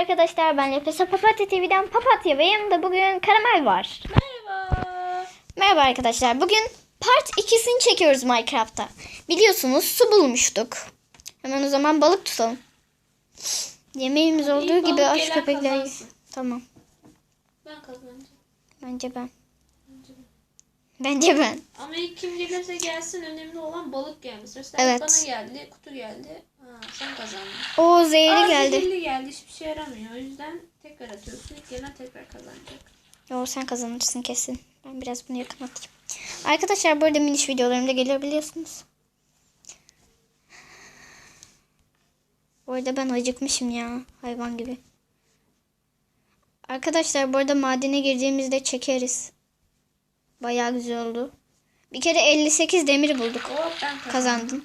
arkadaşlar ben Lepesa Papatya TV'den Papatya ve yanımda bugün Karamel var. Merhaba. Merhaba arkadaşlar bugün part 2'sini çekiyoruz Minecraft'ta. Biliyorsunuz su bulmuştuk. Hemen o zaman balık tutalım. Yemeğimiz olduğu gibi aç köpekler. kazansın. Tamam Ben kazanacağım. bence ben. Bence ben. Ama ilk kim gelirse gelsin önemli olan balık gelmesi. Mesela Evet. bana geldi, kutu geldi. Ha, sen kazandın. O zehri Aa, geldi. zehirli geldi. Hiçbir şey yaramıyor. O yüzden tekrar atıyorsun. İlk gelen tekrar kazanacak. Yo sen kazanırsın kesin. Ben biraz bunu yakın atayım. Arkadaşlar bu arada miniş videolarımda gelebiliyorsunuz. Bu arada ben acıkmışım ya. Hayvan gibi. Arkadaşlar bu arada madene girdiğimizde çekeriz. Bayağı güzel oldu. Bir kere 58 demir bulduk. Hop ben kazandım. Kazandım.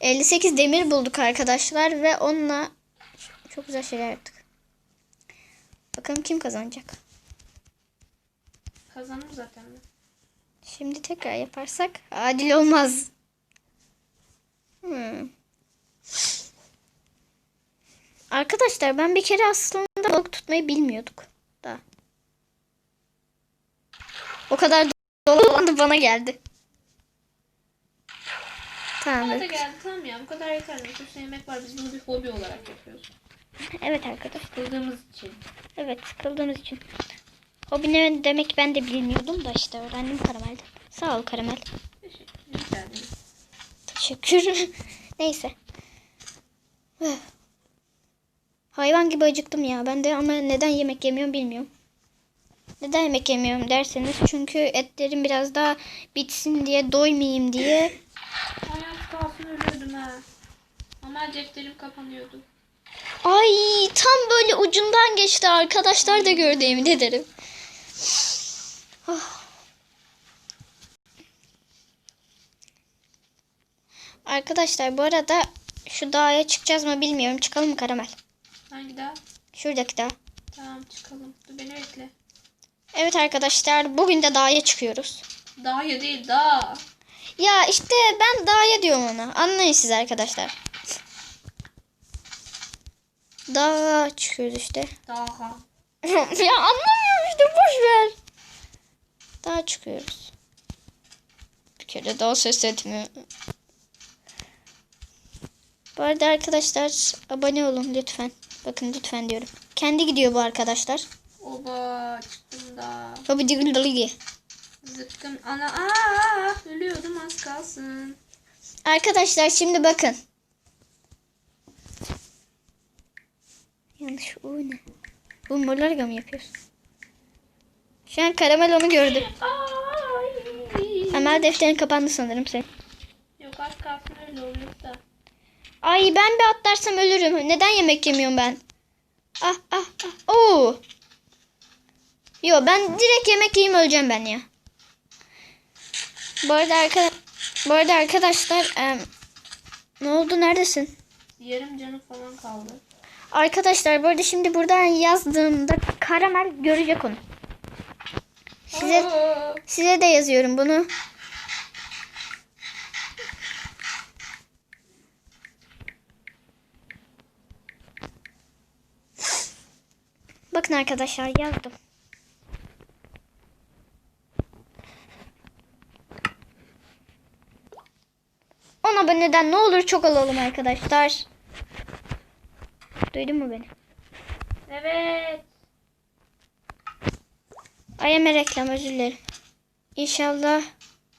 58 demir bulduk arkadaşlar ve onunla çok güzel şeyler yaptık. Bakalım kim kazanacak. Kazandım zaten. Şimdi tekrar yaparsak adil olmaz. Hmm. Arkadaşlar ben bir kere aslında balık tutmayı bilmiyorduk da. O kadar dolandı bana geldi. Tamam. Bana da geldi tamam ya. Bu kadar yeter. Bir sürü yemek var. Biz bunu bir hobi olarak yapıyoruz. Evet arkadaşlar. Kıldığımız için. Evet sıkıldığımız için. Hobi ne demek ben de bilmiyordum da işte öğrendim karamelden. Sağ ol karamel. Teşekkür. Teşekkür. Neyse. Hayvan gibi acıktım ya. Ben de ama neden yemek yemiyorum bilmiyorum. Neden yemek yemiyorum derseniz çünkü etlerim biraz daha bitsin diye doymayayım diye. Hayat kalsın ölüyordum ha. Ama defterim kapanıyordu. Ay tam böyle ucundan geçti arkadaşlar da gördü emin ederim. Ah. Arkadaşlar bu arada şu dağa çıkacağız mı bilmiyorum. Çıkalım mı karamel? Hangi dağ? Şuradaki dağ. Tamam çıkalım. Dur beni bekle. Evet arkadaşlar bugün de dağa çıkıyoruz. Dağ ya değil dağ. Ya işte ben dağa diyorum ona. Anlayın siz arkadaşlar. Dağa çıkıyoruz işte. Dağ. ya anlamıyorum işte boş ver. Dağa çıkıyoruz. Bir kere daha ses etmiyor. Bu arada arkadaşlar abone olun lütfen. Bakın lütfen diyorum. Kendi gidiyor bu arkadaşlar. Oba digil daligi. Zıkkım ana aa ölüyordum az kalsın. Arkadaşlar şimdi bakın. Yanlış o ne? Bu morlarga mı yapıyorsun? Şu an karamel onu gördü. Amel defterin kapandı sanırım sen. Yok az kalsın öyle oluyor da. Ay ben bir atlarsam ölürüm. Neden yemek yemiyorum ben? Ah ah ah. Oo. Yo ben direkt yemek yiyeyim öleceğim ben ya. Bu arada arka bu arada arkadaşlar em, ne oldu neredesin? Yarım canım falan kaldı. Arkadaşlar bu arada şimdi buradan yazdığımda karamel görecek onu. Size Aa, size de yazıyorum bunu. Bakın arkadaşlar yazdım. On aboneden ne olur çok alalım arkadaşlar. Duydun mu beni? Evet. IM reklam özür dilerim. İnşallah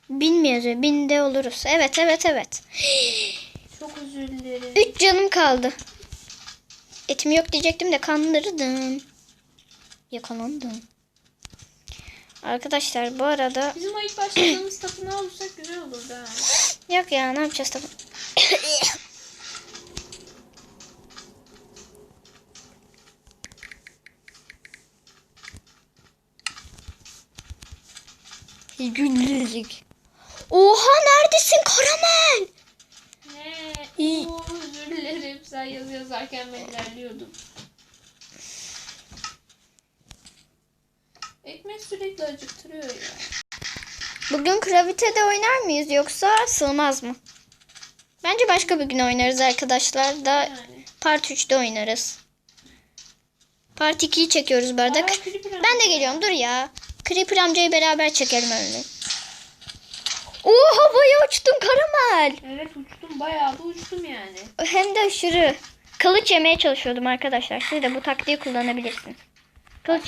bin mi yazıyor? Binde oluruz. Evet evet evet. Çok özür dilerim. Üç canım kaldı. Etim yok diyecektim de kandırdım. Yakalandım. Arkadaşlar bu arada Bizim ilk başladığımız tapınağı olursak güzel olurdu ha. yok ya ne yapacağız tabii. Günlük. Oha neredesin karamel? Ne? İyi. Oo, özür dilerim. Sen yazı yazarken ben ilerliyordum. Ekmek sürekli acıktırıyor ya. Bugün Gravite'de oynar mıyız yoksa sığmaz mı? Bence başka bir gün oynarız arkadaşlar da Yani. part 3'te oynarız. Part 2'yi çekiyoruz bu arada. Aa. Ben de geliyorum dur ya. Creeper amcayı beraber çekelim öyle. Oo havaya uçtum karamel. Evet uçtum bayağı da uçtum yani. Hem de aşırı. Kılıç yemeye çalışıyordum arkadaşlar. Siz de bu taktiği kullanabilirsiniz. Kılıç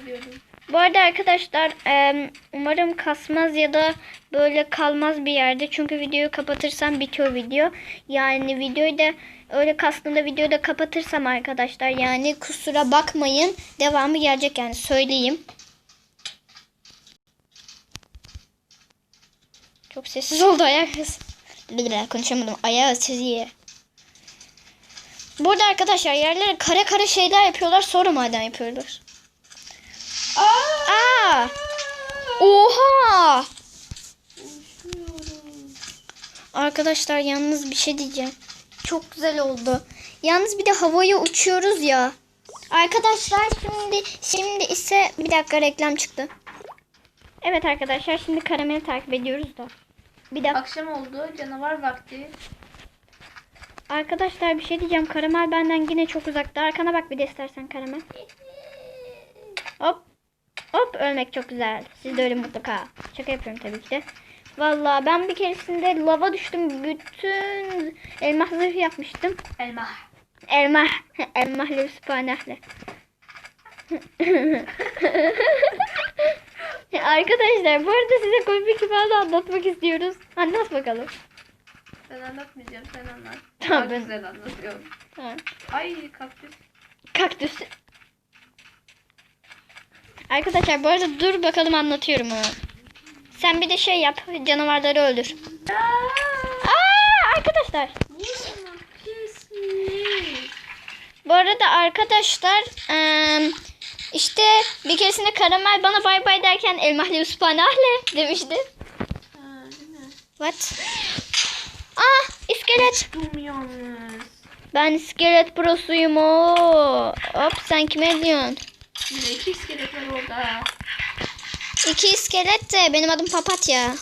gidiyordum. Bu arada arkadaşlar umarım kasmaz ya da böyle kalmaz bir yerde. Çünkü videoyu kapatırsam bitiyor video. Yani videoyu da öyle kastığında videoyu da kapatırsam arkadaşlar yani kusura bakmayın. Devamı gelecek yani söyleyeyim. Çok sessiz oldu ayak kız. Konuşamadım. Ayağı sizi. Burada arkadaşlar yerlere kare kare şeyler yapıyorlar sonra maden yapıyorlar. Aa! Aa! Oha! Arkadaşlar yalnız bir şey diyeceğim. Çok güzel oldu. Yalnız bir de havaya uçuyoruz ya. Arkadaşlar şimdi şimdi ise bir dakika reklam çıktı. Evet arkadaşlar şimdi karameli takip ediyoruz da. Bir dakika. Akşam oldu canavar vakti. Arkadaşlar bir şey diyeceğim. Karamel benden yine çok uzakta. Arkana bak bir de istersen karamel. Hop. Hop ölmek çok güzel. Siz de öyle mutlaka. Şaka yapıyorum tabii ki de. Vallahi ben bir keresinde lava düştüm. Bütün elma zırhı yapmıştım. Elma. Elma. Elmahlı sübhanehli. Arkadaşlar bu arada size komik bir bağlı anlatmak istiyoruz. Anlat bakalım. Ben anlatmayacağım sen anlat. Tamam, Daha ben- güzel anlatıyorum. Ha. Ay kaktüs. Kaktüs. Arkadaşlar bu arada dur bakalım anlatıyorum onu. Sen bir de şey yap. Canavarları öldür. Aa, arkadaşlar. Bu arada arkadaşlar işte bir keresinde Karamel bana bay bay derken elmahli uspanahle demişti. Ha, değil mi? What? İskelet. Dur yalnız. Ben iskelet prosuyum o. Hop sen kime diyorsun? Yine iki iskelet var orada. İki iskelet de benim adım Papatya.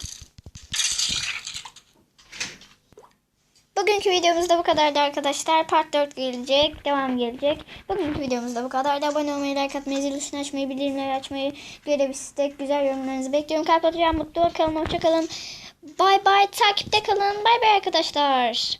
Bugünkü videomuzda bu kadardı arkadaşlar. Part 4 gelecek. Devam gelecek. Bugünkü videomuzda bu kadardı. Abone olmayı, like atmayı, zil tuşunu açmayı, bildirimleri açmayı, görev istek, güzel yorumlarınızı bekliyorum. Kalp atacağım. Mutlu kalın. Hoşça kalın. Bay bay. Takipte kalın. Bay bay arkadaşlar.